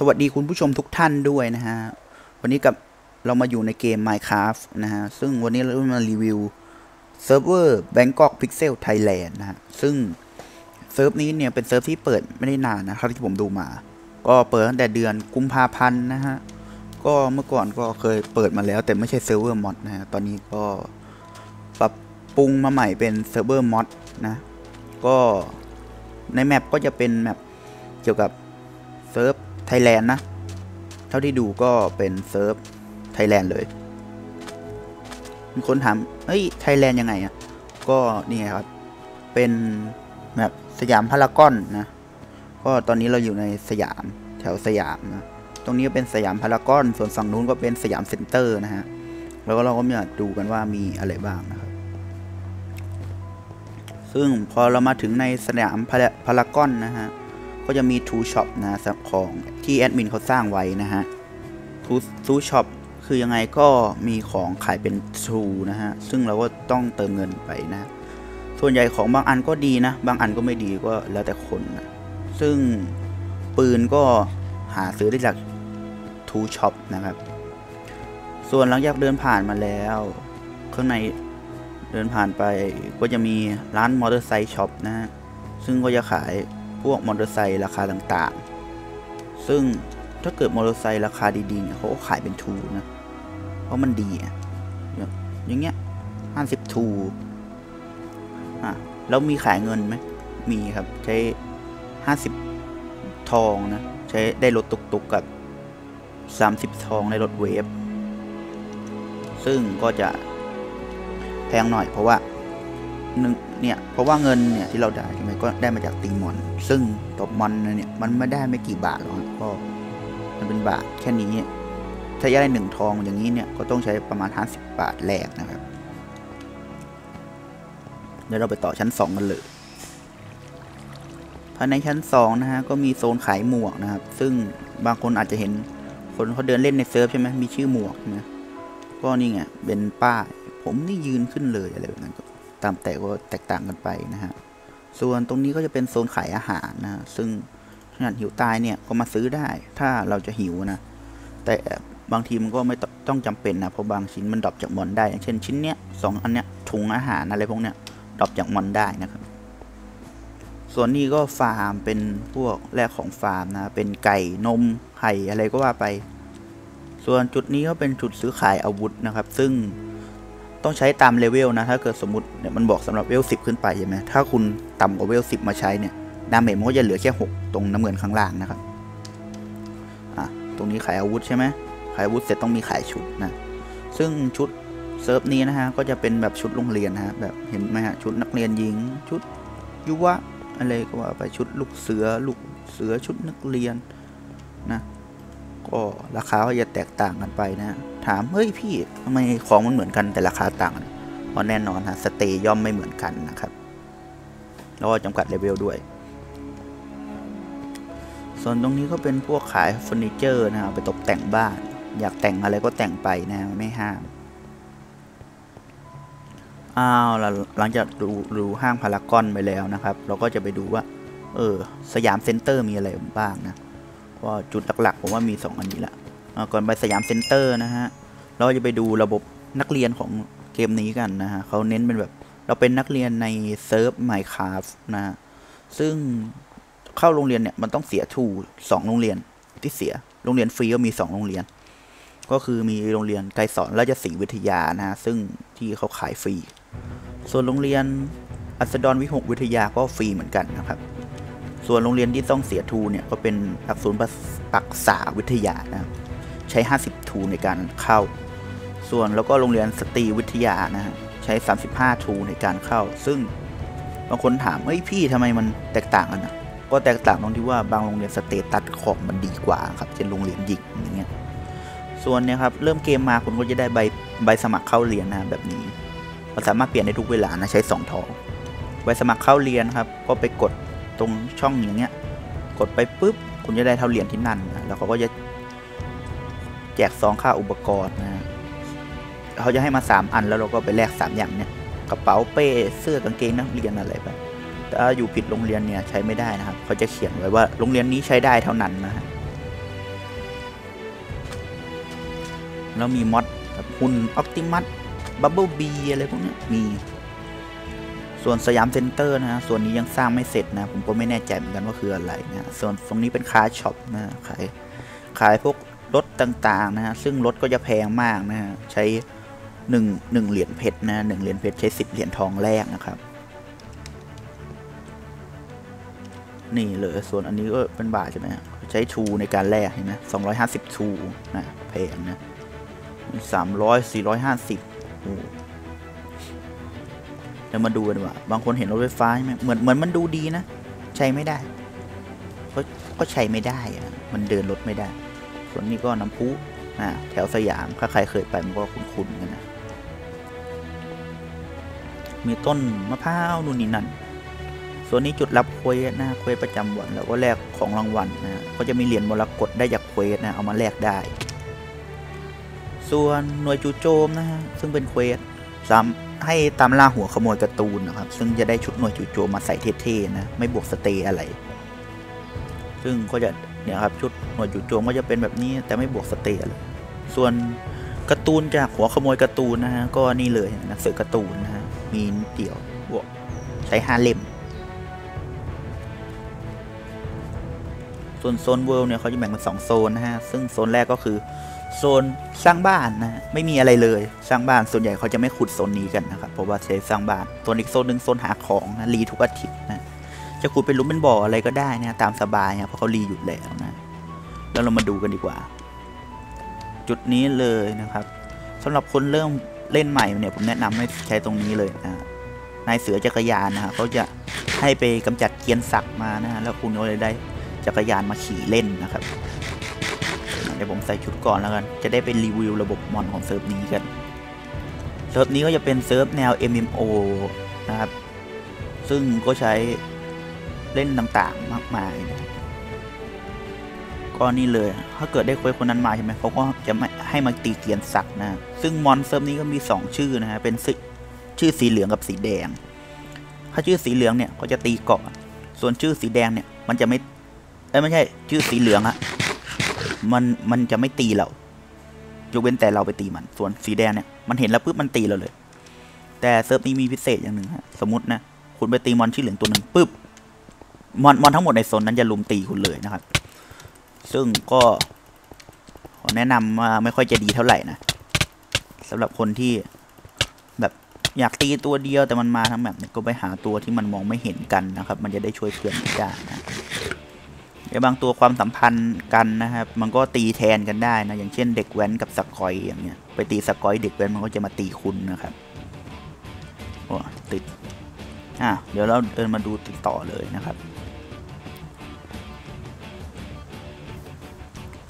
สวัสดีคุณผู้ชมทุกท่านด้วยนะฮะ วันนี้กับเรามาอยู่ในเกม Minecraft นะฮะ ซึ่งวันนี้เรามารีวิวเซิร์ฟเวอร์ Bangkok Pixel Thailand นะฮะ ซึ่งเซิร์ฟนี้เนี่ยเป็นเซิร์ฟที่เปิดไม่ได้นานนะครับที่ผมดูมา ก็เปิดตั้งแต่เดือนกุมภาพันธ์นะฮะ ก็เมื่อก่อนก็เคยเปิดมาแล้ว แต่ไม่ใช่เซิร์ฟเวอร์มอดนะฮะ ตอนนี้ก็ปรับปรุงมาใหม่เป็นเซิร์ฟเวอร์มอดนะ ก็ในแมปก็จะเป็นแมปเกี่ยวกับเซิร์ฟ ไทยแลนด์นะ เท่าที่ดูก็เป็นเซิร์ฟไทยแลนด์เลย มีคนถามเฮ้ยไทยแลนด์ยังไงอะ่ะ ก็นี่ไงครับ เป็นแบบสยามพารากอนนะ ก็ตอนนี้เราอยู่ในสยามแถวสยามนะ ตรงนี้เป็นสยามพารากอน ส่วนฝั่งนู้นก็เป็นสยามเซ็นเตอร์นะฮะ แล้วก็เราก็มาดูกันว่ามีอะไรบ้างนะครับ ซึ่งพอเรามาถึงในสยามพารากอนนะฮะ ก็จะมีทูช็อปนะของที่แอดมินเขาสร้างไว้นะฮะทูทูช็อปคือยังไงก็มีของขายเป็นทูนะฮะ ซึ่งเราก็ต้องเติมเงินไปนะ ส่วนใหญ่ของบางอันก็ดีนะ บางอันก็ไม่ดีก็แล้วแต่คนนะซึ่งปืนก็หาซื้อได้จากทูช็อปนะครับ ส่วนหลังจากเดินผ่านมาแล้วข้างในเดินผ่านไปก็จะมีร้านมอเตอร์ไซค์ช็อปนะฮะ ซึ่งก็จะขาย พวกมอเตอร์ไซค์ราคาต่างๆ ซึ่งถ้าเกิดมอเตอร์ไซค์ราคาดีๆเนี่ยเขาก็ขายเป็นทูนะ เพราะมันดีอะอย่างเงี้ยห้าสิบทูอะแล้วมีขายเงินไหมมีครับใช้ห้าสิบทองนะ ใช้ได้รถตุกๆกกับสามสิบทองในรถเวฟ ซึ่งก็จะแพงหน่อยเพราะว่า หนึ่งเนี่ยเพราะว่าเงินเนี่ยที่เราได้ใช่ไหมก็ได้มาจากตีมอน ซึ่งตบมอนเนี่ยมันไม่ได้ไม่กี่บาทหรอกก็มันเป็นบาทแค่นี้ถ้าได้หนึ่งทองอย่างนี้เนี่ยก็ต้องใช้ประมาณ 50 บาทแลกนะครับ เดี๋ยวเราไปต่อชั้น 2 กันเลยภายในชั้น 2 นะฮะ ก็มีโซนขายหมวกนะครับ ซึ่งบางคนอาจจะเห็นคนเขาเดินเล่นในเซิร์ฟใช่ไหมมีชื่อหมวกนะก็นี่ไงเป็นป้ายผมนี่ยืนขึ้นเลยอะไรแบบนั้นก็ามแต่ก็แตกต่างกันไปนะฮะ ส่วนตรงนี้ก็จะเป็นโซนขายอาหารนะ ซึ่งขนาดหิวตายเนี่ยก็มาซื้อได้ ถ้าเราจะหิวนะ แต่บางทีมันก็ไม่ต้องจำเป็นนะ เพราะบางชิ้นมันดรอปจากมอนได้อย่างเช่นชิ้นเนี้ยสองอันเนี้ยถุงอาหารอะไรพวกเนี้ยดรอปจากมอนได้นะครับ ส่วนนี้ก็ฟาร์มเป็นพวกแรกของฟาร์มนะ เป็นไก่นมไข่อะไรก็ว่าไป ส่วนจุดนี้ก็เป็นจุดซื้อขายอาวุธนะครับ ซึ่ง ต้องใช้ตามเลเวลนะ ถ้าเกิดสมมติเนี่ยมันบอกสำหรับเวลสิบขึ้นไปใช่ไหมถ้าคุณต่ำกว่าเวลสิบมาใช้เนี่ยดาเมจมันก็จะเหลือแค่หกตรงน้ำเงินข้างล่างนะครับอะตรงนี้ขายอาวุธใช่ไหมขายอาวุธเสร็จต้องมีขายชุดนะซึ่งชุดเซิร์ฟนี้นะฮะก็จะเป็นแบบชุดโรงเรียนนะฮะแบบเห็นไหมฮะชุดนักเรียนหญิง ชุดยุวะอะไรก็ว่าไปชุดลูกเสือลูกเสือชุดนักเรียนนะ ก็ราคาก็จะแตกต่างกันไปนะถามเฮ้ยพี่ทำไมของมันเหมือนกันแต่ราคาต่างกันเพราะแน่นอนฮะสเตย์ย่อมไม่เหมือนกันนะครับแล้วก็จำกัดเลเวลด้วย ส่วนตรงนี้ก็เป็นพวกขายเฟอร์นิเจอร์นะครับไปตกแต่งบ้าน อยากแต่งอะไรก็แต่งไปนะไม่ห้ามอ้าวหลังจากดูดูห้างพารากอนไปแล้วนะครับ เราก็จะไปดูว่า เออ สยามเซ็นเตอร์มีอะไรบ้างนะ ก็จุดหลักๆ ผมว่ามี 2 อันนี้แหละก่อนไปสยามเซ็นเตอร์นะฮะ เราจะไปดูระบบนักเรียนของเกมนี้กันนะฮะเขาเน้นเป็นแบบเราเป็นนักเรียนในเซิร์ฟไมค์คราฟนะซึ่งเข้าโรงเรียนเนี่ยมันต้องเสียทูสองโรงเรียนที่เสีย โรงเรียนฟรีก็มีสองโรงเรียน ก็คือมีโรงเรียนไกรสอนราชศรีวิทยานะซึ่งที่เขาขายฟรี ส่วนโรงเรียนอัสดรวิหกวิทยาก็ฟรีเหมือนกันนะครับ ส่วนโรงเรียนที่ต้องเสียทูเนี่ยก็เป็นหลักสูตรปักษาวิทยานะใช้ 50 ทูในการเข้า ส่วนแล้วก็โรงเรียนสตรีวิทยานะฮะใช้ 35 ทูในการเข้า ซึ่งบางคนถามเฮ้ยพี่ทำไมมันแตกต่างกันนะก็แตกต่างตรงที่ว่าบางโรงเรียนสเตตัสของมันดีกว่าครับเช่นโรงเรียนหญิงอย่างเงี้ยส่วนเนี่ยครับเริ่มเกมมาคุณก็จะได้ใบใบสมัครเข้าเรียนนะแบบนี้เราสามารถเปลี่ยนได้ทุกเวลานะใช้2ทองใบสมัครเข้าเรียนครับก็ไปกด ตรงช่องอย่างเงี้ย กดไปปุ๊บ คุณจะได้เท่าเหรียญที่นั่นแล้วเขาก็จะแจกซองค่าอุปกรณ์นะเขาจะให้มา 3 อันแล้วเราก็ไปแลก3 อย่างเนี่ยกระเป๋าเป้เสื้อกางเกงนักเรียนอะไรไปถ้าอยู่ผิดโรงเรียนเนี่ยใช้ไม่ได้นะครับเขาจะเขียนไว้ว่าโรงเรียนนี้ใช้ได้เท่านั้นนะฮะแล้วมีมอดหุ้นออปติมัสบับเบิลบีอะไรพวกนี้มี ส่วนสยามเซ็นเตอร์นะฮะส่วนนี้ยังสร้างไม่เสร็จนะ ผมก็ไม่แน่ใจเหมือนกันว่าคืออะไรนะส่วนตรงนี้เป็นคาร์ช็อปนะขายขายพวกรถต่างๆนะฮะซึ่งรถก็จะแพงมากนะฮะใช้หนึ่งหนึ่งเหรียญเพชรนะหนึ่งเหรียญเพชรใช้สิบเหรียญทองแรกนะครับนี่เลยส่วนอันนี้ก็เป็นบาทใช่ไหมใช้ชูในการแลกเห็นไหมสองร้อยห้าสิบชูนะแพงนะสามร้อยสี่ร้อยห้าสิบ เดี๋ยวมาดูกันว่า บางคนเห็นรถไฟฟ้าใช่ไหมเหมือนเหมือนมันดูดีนะ ใช้ไม่ได้ ก็ก็ใช้ไม่ได้อะมันเดินรถไม่ได้ ส่วนนี้ก็น้ำพุนะแถวสยามถ้าใครเคยไปมันก็คุ้นๆกันนะ มีต้นมะพร้าวนู่นนี่นั่น ส่วนนี้จุดรับเควสนะเควสประจำวันแล้วก็แลกของรางวัลนะก็จะมีเหรียญมรกตได้จากเควสนะเอามาแลกได้ ส่วนหน่วยจูโจมนะฮะซึ่งเป็นเควสสาม ให้ตามล่าหัวขโมยการ์ตูนนะครับ ซึ่งจะได้ชุดหน่วยจู่โจมมาใส่เท่ๆนะ ไม่บวกสเตย์อะไร ซึ่งก็จะเนี่ยครับชุดหน่วยจู่โจมก็จะเป็นแบบนี้ แต่ไม่บวกสเตย์อะไรส่วนการ์ตูนจากหัวขโมยการ์ตูนนะฮะก็นี่เลยหนังสือการ์ตูนนะฮะมีเดี่ยวบวกใช้ห้าเล่ม ส่วนโซนเวิลด์เนี่ยเขาจะแบ่งเป็นสองโซนนะฮะซึ่งโซนแรกก็คือ โซนสร้างบ้านนะไม่มีอะไรเลยสร้างบ้านส่วนใหญ่เขาจะไม่ขุดโซนนี้กันนะครับเพราะว่าใช้สร้างบ้านส่วนอีกโซนหนึ่งโซนหาของนะรีทุกอาทิตย์นะจะขุดเป็นหลุมเป็นบ่ออะไรก็ได้นะตามสบายนะเพราะเขารีอยู่แล้วนะแล้วเรามาดูกันดีกว่า จุดนี้เลยนะครับสำหรับคนเริ่มเล่นใหม่เนี่ยผมแนะนำให้ใช้ตรงนี้เลยนะนายเสือจักรยานนะเขาจะให้ไปกำจัดเกียนศักมานะแล้วคุณก็เลยได้จักรยานมาขี่เล่นนะครับ เดี๋ยวผมใส่ชุดก่อนแล้วกัน จะได้เป็นรีวิวระบบมอนของเซิร์ฟนี้กัน เซิร์ฟนี้ก็จะเป็นเซิร์ฟแนว MMO นะครับ ซึ่งก็ใช้เล่นต่างๆมากมายนะก็นี่เลย ถ้าเกิดได้คุยคนนั้นมาใช่ไหมเขาก็จะไม่ให้มาตีเกียนศักนะ ซึ่งมอนเซิร์ฟนี้ก็มี 2 ชื่อนะฮะ เป็นชื่อสีเหลืองกับสีแดง ถ้าชื่อสีเหลืองเนี่ยก็จะตีเก่อนส่วนชื่อสีแดงเนี่ยมันจะไม่ เอ้ไม่ใช่ ชื่อสีเหลืองอะ มันมันจะไม่ตีเรายกเว้นแต่เราไปตีมัน ส่วนสีแดงเนี่ยมันเห็นแล้วปุ๊บมันตีเราเลย แต่เซิร์ฟนี้มีพิเศษอย่างหนึ่งฮะสมมตินะคุณไปตีมอนชื่เหลืองตัวหนึ่งปุ๊บมอนมอนทั้งหมดในโซนนั้นจะลุมตีคุณเลยนะครับ ซึ่งก็ขอแนะนำว่าไม่ค่อยจะดีเท่าไหร่นะสำหรับคนที่แบบอยากตีตัวเดียวแต่มันมาทั้งแบบเนี่ยก็ไปหาตัวที่มันมองไม่เห็นกันนะครับ มันจะได้ช่วยเพื่อนได้นะ เดี๋ยวบางตัวความสัมพันธ์กันนะครับ มันก็ตีแทนกันได้นะ อย่างเช่นเด็กแว้นกับสกอยอย่างเงี้ย ไปตีสกอยเด็กแว้นมันก็จะมาตีคุณนะครับ โอ้ติด อะ เดี๋ยวเราเดินมาดูติดต่อเลยนะครับ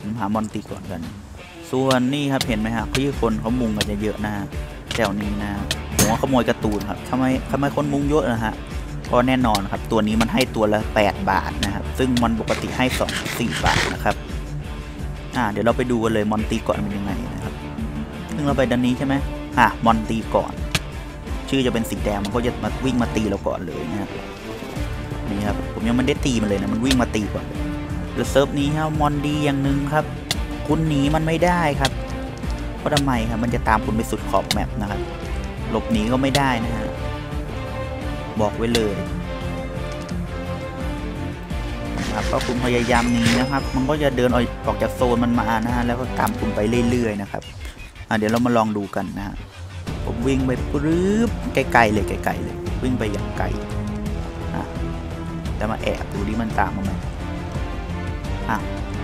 ผมหามอนตีก่อนกัน ส่วนนี่ครับเห็นไหมครับที่คนเขามุงกันเยอะๆนะแถวนี้นะหัวขโมยการ์ตูนครับทำไมทำไมคนมุงเยอะนะฮะ ก็แน่นอนครับ ตัวนี้มันให้ตัวละ 8 บาทนะครับ ซึ่งมันปกติให้ 2 4 บาทนะครับ อ่า เดี๋ยวเราไปดูกันเลยมอนตีก่อนเป็นยังไงนะครับ ซึ่งเราไปด้านนี้ใช่ไหมอะมอนตีก่อน ชื่อจะเป็นสีแดงมันก็จะมาวิ่งมาตีเราก่อนเลยนะครับ นี่ครับ ผมยังไม่ได้ตีมันเลยนะ มันวิ่งมาตีก่อนเลยแล้วเซิร์ฟนี้ครับมอนดีอย่างหนึ่งครับ คุณหนีมันไม่ได้ครับ เพราะทำไมครับ มันจะตามคุณไปสุดขอบแมปนะครับ หลบหนีก็ไม่ได้นะฮะ บอกไว้เลยนะครับก็คุณพยายามหนีนะครับ มันก็จะเดินออกจากโซนมันมานะฮะแล้วก็ตามคุณไปเรื่อยๆนะครับอะเดี๋ยวเรามาลองดูกันนะฮะผมวิ่งไปปรื๊บไกลๆเลยไกลๆเลย วิ่งไปอย่างไกลอะจะมาแอบดูดิมันตามมาไหมอะ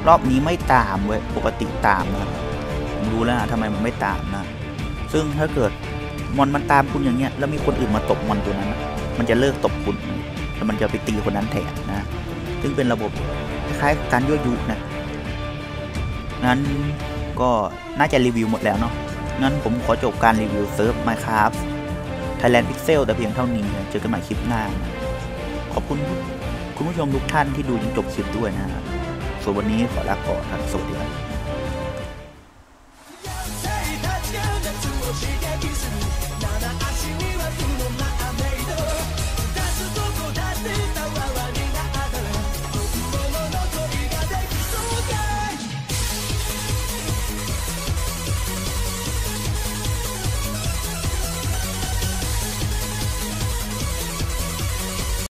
รอบนี้ไม่ตามเว้ยปกติตามนะผมรู้แล้วทำไมมันไม่ตามนะ ซึ่งถ้าเกิดมอนมันตามคุณอย่างเงี้ยแล้วมีคนอื่นมาตบมอนตัวนั้นนะ มันจะเลิกตบคุณแล้วมันจะไปตีคนนั้นแทนนะ ซึ่งเป็นระบบคล้ายๆการยั่วยุนะ งั้นก็น่าจะรีวิวหมดแล้วเนาะ งั้นผมขอจบการรีวิวเซิร์ฟ Minecraft Thailand Pixel แต่เพียงเท่านี้ เจอกันใหม่คลิปหน้า ขอบคุณคุณผู้ชมทุกท่านที่ดูจนจบคลิปด้วยนะส่วนวันนี้ขอลาก่อนครับสวัสดีครับ